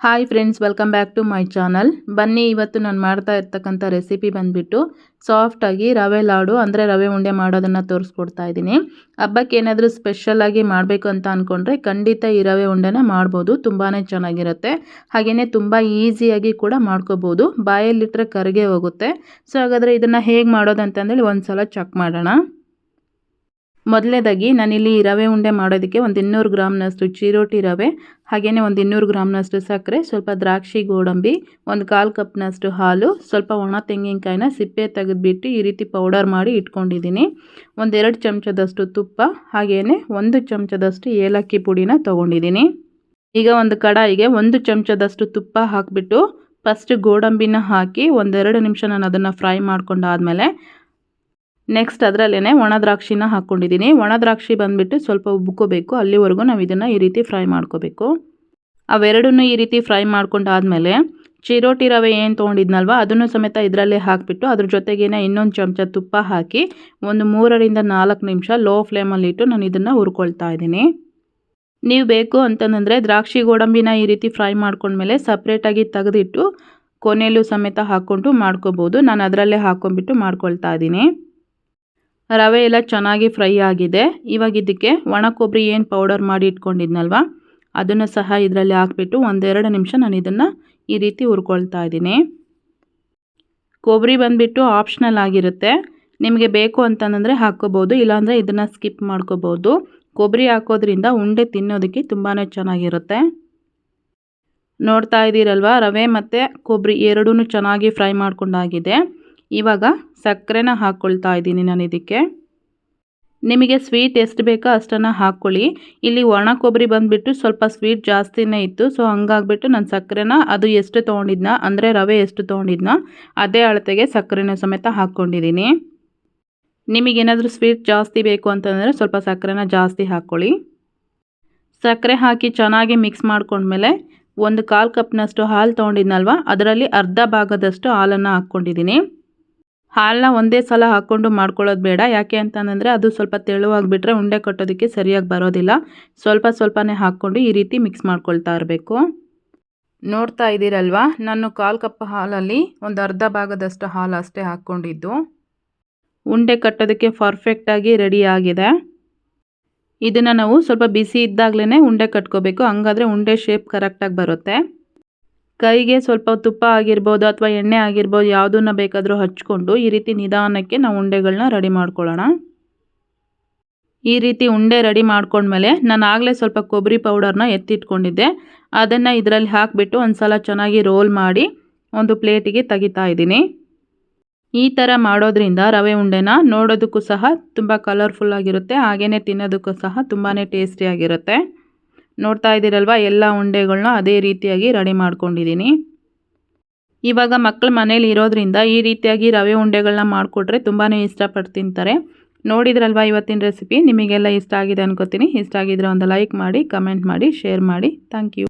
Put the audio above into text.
Hi friends welcome back to my channel ಬನ್ನಿ, ಇವತ್ತು ನಾನು ಮಾಡ್ತಾ ಇರ್ತಕ್ಕಂಥ ರೆಸಿಪಿ ಬಂದುಬಿಟ್ಟು ಸಾಫ್ಟಾಗಿ ರವೆ ಲಾಡು, ಅಂದರೆ ರವೆ ಉಂಡೆ ಮಾಡೋದನ್ನು ತೋರಿಸ್ಕೊಡ್ತಾ ಇದ್ದೀನಿ. ಹಬ್ಬಕ್ಕೆ ಏನಾದರೂ ಸ್ಪೆಷಲಾಗಿ ಮಾಡಬೇಕು ಅಂತ ಅಂದ್ಕೊಂಡ್ರೆ ಖಂಡಿತ ಈ ರವೆ ಉಂಡೆನ ಮಾಡ್ಬೋದು ತುಂಬಾ ಚೆನ್ನಾಗಿರುತ್ತೆ. ಹಾಗೆಯೇ ತುಂಬ ಈಸಿಯಾಗಿ ಕೂಡ ಮಾಡ್ಕೋಬೋದು ಬಾಯಲ್ಲಿಟ್ಟರೆ ಕರಗೆ ಹೋಗುತ್ತೆ. ಸೊ ಹಾಗಾದರೆ ಇದನ್ನು ಹೇಗೆ ಮಾಡೋದಂತಂದೇಳಿ ಒಂದು ಸಲ ಚೆಕ್ ಮಾಡೋಣ. ಮೊದಲನೇದಾಗಿ ನಾನಿಲ್ಲಿ ರವೆ ಉಂಡೆ ಮಾಡೋದಕ್ಕೆ ಒಂದು ಇನ್ನೂರು ಗ್ರಾಮ್ನಷ್ಟು ಚಿರೋಟಿ ರವೆ ಹಾಗೆಯೇ ಒಂದು ಇನ್ನೂರು ಗ್ರಾಮ್ನಷ್ಟು ಸಕ್ಕರೆ, ಸ್ವಲ್ಪ ದ್ರಾಕ್ಷಿ ಗೋಡಂಬಿ, ಒಂದು ಕಾಲು ಕಪ್ನಷ್ಟು ಹಾಲು, ಸ್ವಲ್ಪ ಒಣ ತೆಂಗಿನಕಾಯಿನ ಸಿಪ್ಪೆ ತೆಗೆದುಬಿಟ್ಟು ಈ ರೀತಿ ಪೌಡರ್ ಮಾಡಿ ಇಟ್ಕೊಂಡಿದ್ದೀನಿ. ಒಂದೆರಡು ಚಮಚದಷ್ಟು ತುಪ್ಪ ಹಾಗೆಯೇ ಒಂದು ಚಮಚದಷ್ಟು ಏಲಕ್ಕಿ ಪುಡಿನ ತೊಗೊಂಡಿದ್ದೀನಿ. ಈಗ ಒಂದು ಕಡಾಯಿಗೆ ಒಂದು ಚಮಚದಷ್ಟು ತುಪ್ಪ ಹಾಕಿಬಿಟ್ಟು, ಫಸ್ಟ್ ಗೋಡಂಬಿನ ಹಾಕಿ ಒಂದೆರಡು ನಿಮಿಷ ನಾನು ಅದನ್ನು ಫ್ರೈ ಮಾಡ್ಕೊಂಡಾದಮೇಲೆ ನೆಕ್ಸ್ಟ್ ಅದರಲ್ಲೇ ಒಣ ದ್ರಾಕ್ಷಿನ ಹಾಕ್ಕೊಂಡಿದ್ದೀನಿ ಒಣದ್ರಾಕ್ಷಿ ಬಂದುಬಿಟ್ಟು ಸ್ವಲ್ಪ ಉಬ್ಕೋಬೇಕು. ಅಲ್ಲಿವರೆಗೂ ನಾವು ಇದನ್ನು ಈ ರೀತಿ ಫ್ರೈ ಮಾಡ್ಕೋಬೇಕು. ಅವೆರಡನ್ನೂ ಈ ರೀತಿ ಫ್ರೈ ಮಾಡ್ಕೊಂಡಾದಮೇಲೆ ಚಿರೋಟಿ ರವೆ ಏನು ತೊಗೊಂಡಿದ್ನಲ್ವ, ಅದನ್ನು ಸಮೇತ ಇದರಲ್ಲೇ ಹಾಕಿಬಿಟ್ಟು ಅದ್ರ ಜೊತೆಗೇನೆ ಇನ್ನೊಂದು ಚಮಚ ತುಪ್ಪ ಹಾಕಿ ಒಂದು ಮೂರರಿಂದ ನಾಲ್ಕು ನಿಮಿಷ ಲೋ ಫ್ಲೇಮಲ್ಲಿಟ್ಟು ನಾನು ಇದನ್ನು ಹುರ್ಕೊಳ್ತಾ ಇದ್ದೀನಿ. ನೀವು ಬೇಕು ಅಂತಂದರೆ ದ್ರಾಕ್ಷಿ ಗೋಡಂಬಿನ ಈ ರೀತಿ ಫ್ರೈ ಮಾಡ್ಕೊಂಡ್ಮೇಲೆ ಸಪ್ರೇಟಾಗಿ ತೆಗೆದಿಟ್ಟು ಕೊನೆಯಲ್ಲೂ ಸಮೇತ ಹಾಕ್ಕೊಂಡು ಮಾಡ್ಕೋಬೋದು. ನಾನು ಅದರಲ್ಲೇ ಹಾಕ್ಕೊಂಡ್ಬಿಟ್ಟು ಮಾಡ್ಕೊಳ್ತಾ ಇದ್ದೀನಿ. ರವೆ ಎಲ್ಲ ಚೆನ್ನಾಗಿ ಫ್ರೈ ಆಗಿದೆ. ಇವಾಗ ಇದಕ್ಕೆ ಒಣ ಕೊಬ್ಬರಿ ಏನು ಪೌಡರ್ ಮಾಡಿ ಇಟ್ಕೊಂಡಿದ್ನಲ್ವ? ಅದನ್ನು ಸಹ ಇದರಲ್ಲಿ ಹಾಕ್ಬಿಟ್ಟು ಒಂದೆರಡು ನಿಮಿಷ ನಾನು ಇದನ್ನು ಈ ರೀತಿ ಹುರ್ಕೊಳ್ತಾ ಇದ್ದೀನಿ. ಕೊಬ್ಬರಿ ಬಂದುಬಿಟ್ಟು ಆಪ್ಷನಲ್ ಆಗಿರುತ್ತೆ. ನಿಮಗೆ ಬೇಕು ಅಂತಂದರೆ ಹಾಕ್ಕೋಬೋದು, ಇಲ್ಲಾಂದರೆ ಇದನ್ನು ಸ್ಕಿಪ್ ಮಾಡ್ಕೋಬೋದು. ಕೊಬ್ಬರಿ ಹಾಕೋದ್ರಿಂದ ಉಂಡೆ ತಿನ್ನೋದಕ್ಕೆ ತುಂಬಾ ಚೆನ್ನಾಗಿರುತ್ತೆ. ನೋಡ್ತಾ ಇದ್ದೀರಲ್ವ, ರವೆ ಮತ್ತು ಕೊಬ್ಬರಿ ಎರಡೂ ಚೆನ್ನಾಗಿ ಫ್ರೈ ಮಾಡ್ಕೊಂಡಾಗಿದೆ. ಇವಾಗ ಸಕ್ಕರೆನ ಹಾಕ್ಕೊಳ್ತಾ ಇದ್ದೀನಿ ನಾನು ಇದಕ್ಕೆ. ನಿಮಗೆ ಸ್ವೀಟ್ ಎಷ್ಟು ಬೇಕೋ ಅಷ್ಟನ್ನು ಹಾಕ್ಕೊಳ್ಳಿ ಇಲ್ಲಿ ಒಣ ಕೊಬ್ಬರಿ ಬಂದುಬಿಟ್ಟು ಸ್ವಲ್ಪ ಸ್ವೀಟ್ ಜಾಸ್ತಿನೇ ಇತ್ತು, ಸೊ ಹಂಗಾಗ್ಬಿಟ್ಟು ನಾನು ಸಕ್ಕರೆನ ಅದು ಎಷ್ಟು ತೊಗೊಂಡಿದ್ನ, ಅಂದರೆ ರವೆ ಎಷ್ಟು ತೊಗೊಂಡಿದ್ನ, ಅದೇ ಅಳತೆಗೆ ಸಕ್ಕರೆನ ಸಮೇತ ಹಾಕ್ಕೊಂಡಿದ್ದೀನಿ. ನಿಮಗೇನಾದರೂ ಸ್ವೀಟ್ ಜಾಸ್ತಿ ಬೇಕು ಅಂತಂದರೆ ಸ್ವಲ್ಪ ಸಕ್ಕರೆನ ಜಾಸ್ತಿ ಹಾಕ್ಕೊಳ್ಳಿ ಸಕ್ಕರೆ ಹಾಕಿ ಚೆನ್ನಾಗಿ ಮಿಕ್ಸ್ ಮಾಡ್ಕೊಂಡ್ಮೇಲೆ ಒಂದು ಕಾಲು ಕಪ್ನಷ್ಟು ಹಾಲು ತೊಗೊಂಡಿದ್ನಲ್ವ, ಅದರಲ್ಲಿ ಅರ್ಧ ಭಾಗದಷ್ಟು ಹಾಲನ್ನು ಹಾಕ್ಕೊಂಡಿದ್ದೀನಿ. ಹಾಲನ್ನ ಒಂದೇ ಸಲ ಹಾಕ್ಕೊಂಡು ಮಾಡ್ಕೊಳ್ಳೋದು ಬೇಡ. ಯಾಕೆ ಅಂತಂದರೆ ಅದು ಸ್ವಲ್ಪ ತೆಳುವಾಗಿಬಿಟ್ರೆ ಉಂಡೆ ಕಟ್ಟೋದಕ್ಕೆ ಸರಿಯಾಗಿ ಬರೋದಿಲ್ಲ. ಸ್ವಲ್ಪ ಸ್ವಲ್ಪನೇ ಹಾಕ್ಕೊಂಡು ಈ ರೀತಿ ಮಿಕ್ಸ್ ಮಾಡ್ಕೊಳ್ತಾ ಇರಬೇಕು. ನೋಡ್ತಾ ಇದ್ದೀರಲ್ವಾ? ನಾನು ಕಾಲು ಕಪ್ ಹಾಲಲ್ಲಿ ಒಂದು ಅರ್ಧ ಭಾಗದಷ್ಟು ಹಾಲು ಅಷ್ಟೇ ಹಾಕ್ಕೊಂಡಿದ್ದು. ಉಂಡೆ ಕಟ್ಟೋದಕ್ಕೆ ಪರ್ಫೆಕ್ಟಾಗಿ ರೆಡಿ ಆಗಿದೆ. ಇದನ್ನು ನಾವು ಸ್ವಲ್ಪ ಬಿಸಿ ಇದ್ದಾಗಲೇ ಉಂಡೆ ಕಟ್ಕೋಬೇಕು. ಹಂಗಾದರೆ ಉಂಡೆ ಶೇಪ್ ಕರೆಕ್ಟಾಗಿ ಬರುತ್ತೆ. ಕೈಗೆ ಸ್ವಲ್ಪ ತುಪ್ಪ ಆಗಿರ್ಬೋದು ಅಥವಾ ಎಣ್ಣೆ ಆಗಿರ್ಬೋದು ಯಾವುದನ್ನ ಬೇಕಾದರೂ ಹಚ್ಕೊಂಡು ಈ ರೀತಿ ನಿಧಾನಕ್ಕೆ ನಾವು ಉಂಡೆಗಳನ್ನ ರೆಡಿ ಮಾಡ್ಕೊಳ್ಳೋಣ. ಈ ರೀತಿ ಉಂಡೆ ರೆಡಿ ಮಾಡ್ಕೊಂಡ್ಮೇಲೆ ನಾನು ಆಗಲೇ ಸ್ವಲ್ಪ ಕೊಬ್ಬರಿ ಪೌಡರ್ನ ಎತ್ತಿಟ್ಕೊಂಡಿದ್ದೆ. ಅದನ್ನು ಇದರಲ್ಲಿ ಹಾಕಿಬಿಟ್ಟು ಒಂದು ಸಲ ಚೆನ್ನಾಗಿ ರೋಲ್ ಮಾಡಿ ಒಂದು ಪ್ಲೇಟಿಗೆ ತೆಗಿತಾ ಇದ್ದೀನಿ. ಈ ಥರ ಮಾಡೋದ್ರಿಂದ ರವೆ ಉಂಡೆನ ನೋಡೋದಕ್ಕೂ ಸಹ ತುಂಬ ಕಲರ್ಫುಲ್ಲಾಗಿರುತ್ತೆ ಹಾಗೆಯೇ ತಿನ್ನೋದಕ್ಕೂ ಸಹ ತುಂಬಾ ಟೇಸ್ಟಿಯಾಗಿರುತ್ತೆ ನೋಡ್ತಾ ಇದ್ದೀರಲ್ವ? ಎಲ್ಲ ಉಂಡೆಗಳನ್ನ ಅದೇ ರೀತಿಯಾಗಿ ರೆಡಿ ಮಾಡ್ಕೊಂಡಿದ್ದೀನಿ. ಇವಾಗ ಮಕ್ಕಳು ಮನೇಲಿ ಇರೋದ್ರಿಂದ ಈ ರೀತಿಯಾಗಿ ರವೆ ಉಂಡೆಗಳನ್ನ ಮಾಡಿಕೊಟ್ರೆ ತುಂಬಾ ಇಷ್ಟಪಟ್ಟು ತಿಂತಾರೆ. ನೋಡಿದ್ರಲ್ವ ಇವತ್ತಿನ ರೆಸಿಪಿ? ನಿಮಗೆಲ್ಲ ಇಷ್ಟ ಆಗಿದೆ ಅನ್ಕೋತೀನಿ. ಇಷ್ಟ ಆಗಿದ್ರೆ ಒಂದು ಲೈಕ್ ಮಾಡಿ, ಕಮೆಂಟ್ ಮಾಡಿ, ಶೇರ್ ಮಾಡಿ. Thank you.